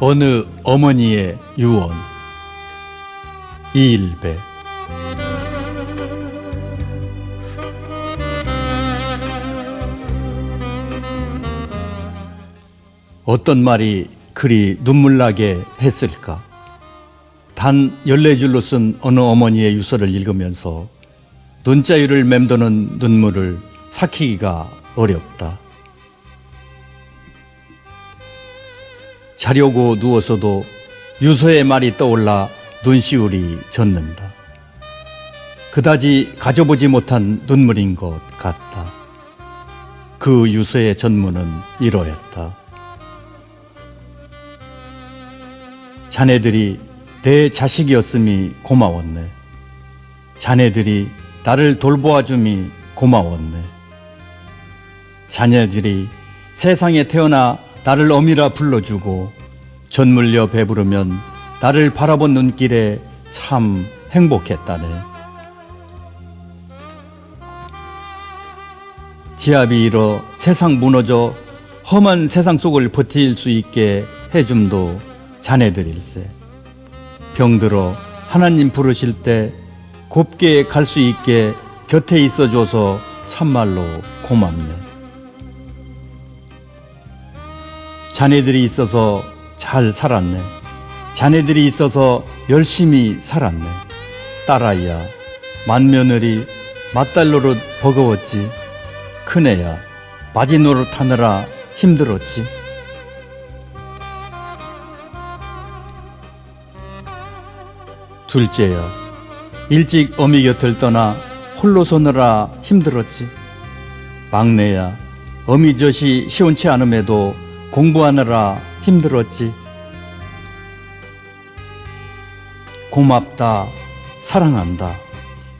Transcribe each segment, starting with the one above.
어느 어머니의 유언 이일배 어떤 말이 그리 눈물나게 했을까? 단 열네 줄로 쓴 어느 어머니의 유서를 읽으면서 눈자위를 맴도는 눈물을 삭히기가 어렵다. 자려고 누워서도 유서의 말이 떠올라 눈시울이 젖는다. 그다지 가져보지 못한 눈물인 것 같다. 그 유서의 전문은 이러했다. 자네들이 내 자식이었음이 고마웠네. 자네들이 나를 돌보아줌이 고마웠네. 자녀들이 세상에 태어나 나를 어미라 불러주고 전물려 배부르면 나를 바라본 눈길에 참 행복했다네. 지압이 일어 세상 무너져 험한 세상 속을 버틸 수 있게 해줌도 자네들일세. 병들어 하나님 부르실 때 곱게 갈 수 있게 곁에 있어줘서 참말로 고맙네. 자네들이 있어서 잘 살았네. 자네들이 있어서 열심히 살았네. 딸아이야, 맏며느리, 맏딸 노릇 버거웠지. 큰애야, 바지 노릇 하느라 힘들었지. 둘째야, 일찍 어미 곁을 떠나 홀로 서느라 힘들었지. 막내야, 어미 젖이 시원치 않음에도 공부하느라 힘들었지. 고맙다, 사랑한다.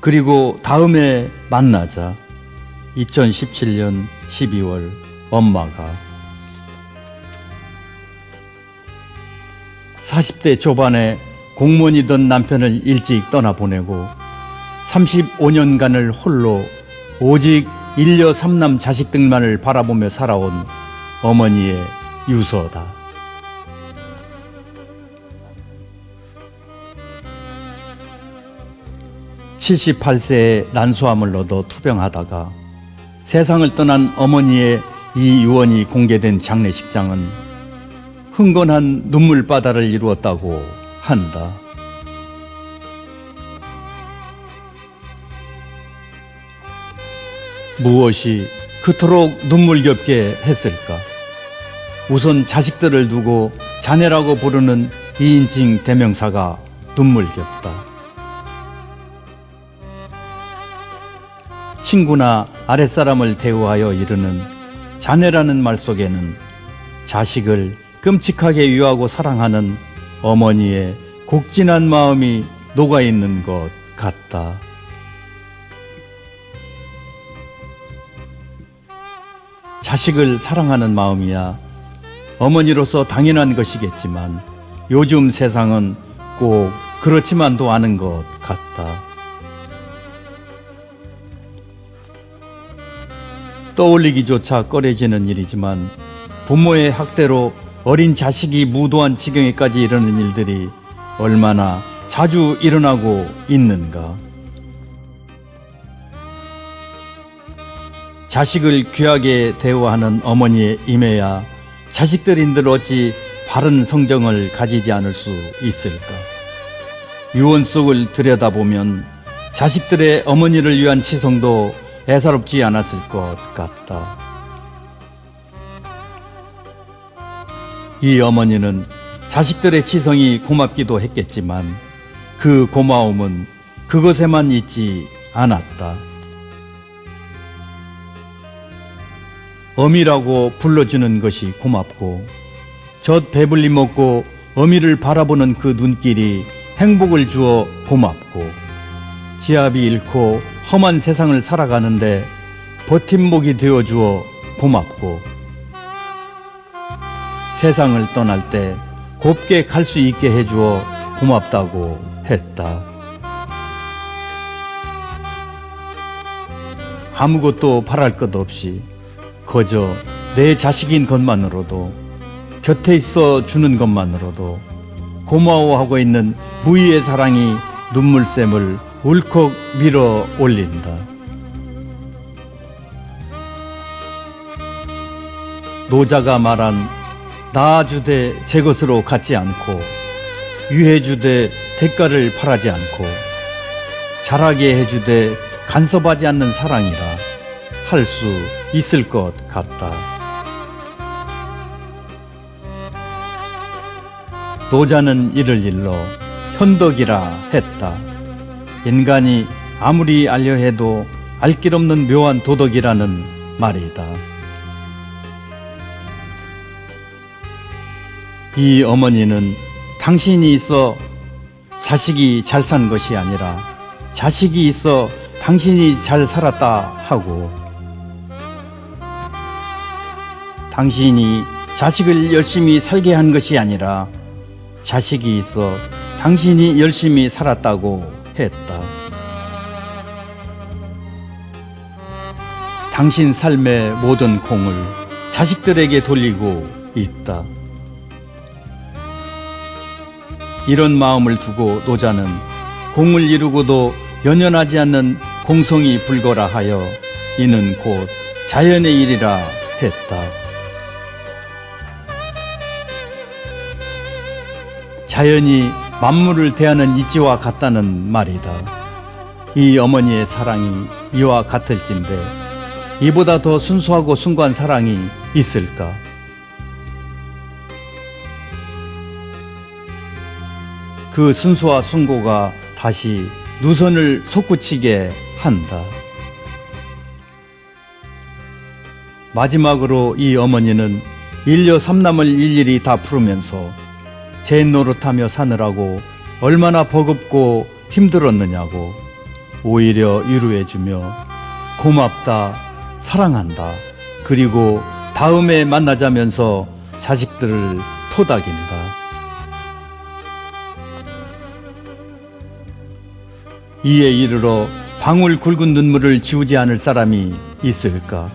그리고 다음에 만나자. 2017년 12월 엄마가 40대 초반에 공무원이던 남편을 일찍 떠나보내고 35년간을 홀로 오직 일녀 삼남 자식들만을 바라보며 살아온 어머니의 유서다. (78세에) 난소암을 얻어 투병하다가 세상을 떠난 어머니의 이 유언이 공개된 장례식장은 흥건한 눈물바다를 이루었다고 한다. 무엇이 그토록 눈물겹게 했을까? 우선 자식들을 두고 자네라고 부르는 이인칭 대명사가 눈물겹다. 친구나 아랫사람을 대우하여 이르는 자네라는 말 속에는 자식을 끔찍하게 위하고 사랑하는 어머니의 곡진한 마음이 녹아 있는 것 같다. 자식을 사랑하는 마음이야 어머니로서 당연한 것이겠지만 요즘 세상은 꼭 그렇지만도 않은 것 같다. 떠올리기조차 꺼려지는 일이지만 부모의 학대로 어린 자식이 무도한 지경에까지 이르는 일들이 얼마나 자주 일어나고 있는가. 자식을 귀하게 대우하는 어머니의 임해야 자식들인들 어찌 바른 성정을 가지지 않을 수 있을까? 유언 속을 들여다보면 자식들의 어머니를 위한 치성도 애사롭지 않았을 것 같다. 이 어머니는 자식들의 치성이 고맙기도 했겠지만 그 고마움은 그것에만 있지 않았다. 어미라고 불러주는 것이 고맙고 젖 배불리 먹고 어미를 바라보는 그 눈길이 행복을 주어 고맙고 지압이 잃고 험한 세상을 살아가는데 버팀목이 되어 주어 고맙고 세상을 떠날 때 곱게 갈 수 있게 해 주어 고맙다고 했다. 아무것도 바랄 것 없이 거저 내 자식인 것만으로도 곁에 있어 주는 것만으로도 고마워하고 있는 무의의 사랑이 눈물샘을 울컥 밀어 올린다. 노자가 말한 나아주되 제 것으로 갖지 않고 유해주되 대가를 바라지 않고 잘하게 해주되 간섭하지 않는 사랑이라 할 수 있을 것 같다. 노자는 이를 일러 현덕이라 했다. 인간이 아무리 알려 해도 알 길 없는 묘한 도덕이라는 말이다. 이 어머니는 당신이 있어 자식이 잘 산 것이 아니라 자식이 있어 당신이 잘 살았다 하고 당신이 자식을 열심히 살게 한 것이 아니라 자식이 있어 당신이 열심히 살았다고 했다. 당신 삶의 모든 공을 자식들에게 돌리고 있다. 이런 마음을 두고 노자는 공을 이루고도 연연하지 않는 공성이 불거라 하여 이는 곧 자연의 일이라 했다. 자연이 만물을 대하는 이치와 같다는 말이다. 이 어머니의 사랑이 이와 같을진데 이보다 더 순수하고 숭고한 사랑이 있을까? 그 순수와 숭고가 다시 누선을 솟구치게 한다. 마지막으로 이 어머니는 일녀 삼남을 일일이 다 부르면서 제 노릇하며 사느라고 얼마나 버겁고 힘들었느냐고 오히려 위로해주며 고맙다, 사랑한다, 그리고 다음에 만나자면서 자식들을 토닥인다. 이에 이르러 방울 굵은 눈물을 지우지 않을 사람이 있을까?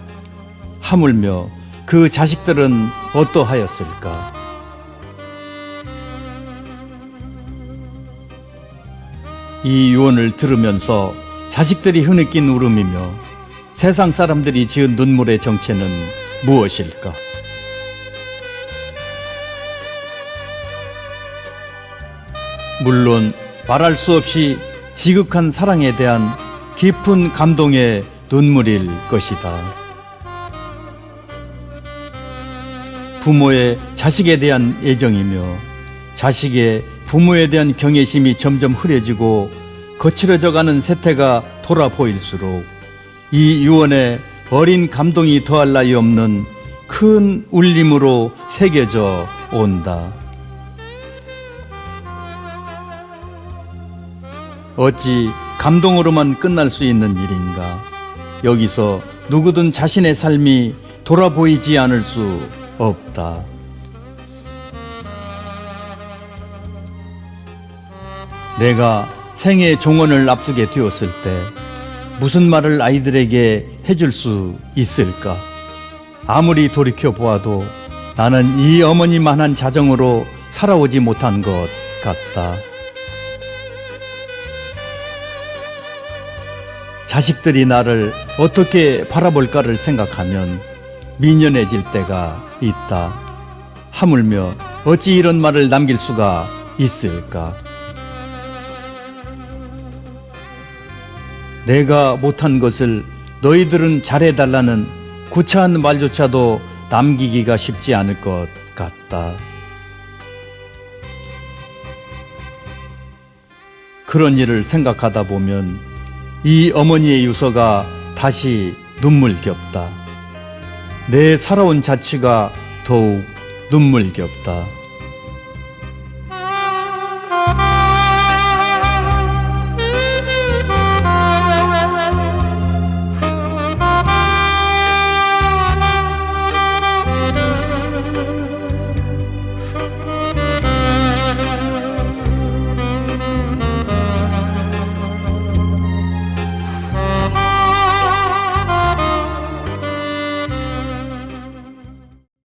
하물며 그 자식들은 어떠하였을까? 이 유언을 들으면서 자식들이 흐느낀 울음이며 세상 사람들이 지은 눈물의 정체는 무엇일까? 물론 말할 수 없이 지극한 사랑에 대한 깊은 감동의 눈물일 것이다. 부모의 자식에 대한 애정이며 자식의 부모에 대한 경외심이 점점 흐려지고 거칠어져 가는 세태가 돌아 보일수록 이 유언에 어린 감동이 더할 나위 없는 큰 울림으로 새겨져 온다. 어찌 감동으로만 끝날 수 있는 일인가? 여기서 누구든 자신의 삶이 돌아보이지 않을 수 없다. 내가 생애 종언을 앞두게 되었을 때 무슨 말을 아이들에게 해줄 수 있을까? 아무리 돌이켜 보아도 나는 이 어머니만한 자정으로 살아오지 못한 것 같다. 자식들이 나를 어떻게 바라볼까를 생각하면 미련해질 때가 있다. 하물며 어찌 이런 말을 남길 수가 있을까? 내가 못한 것을 너희들은 잘해달라는 구차한 말조차도 남기기가 쉽지 않을 것 같다. 그런 일을 생각하다 보면 이 어머니의 유서가 다시 눈물겹다. 내 살아온 자취가 더욱 눈물겹다.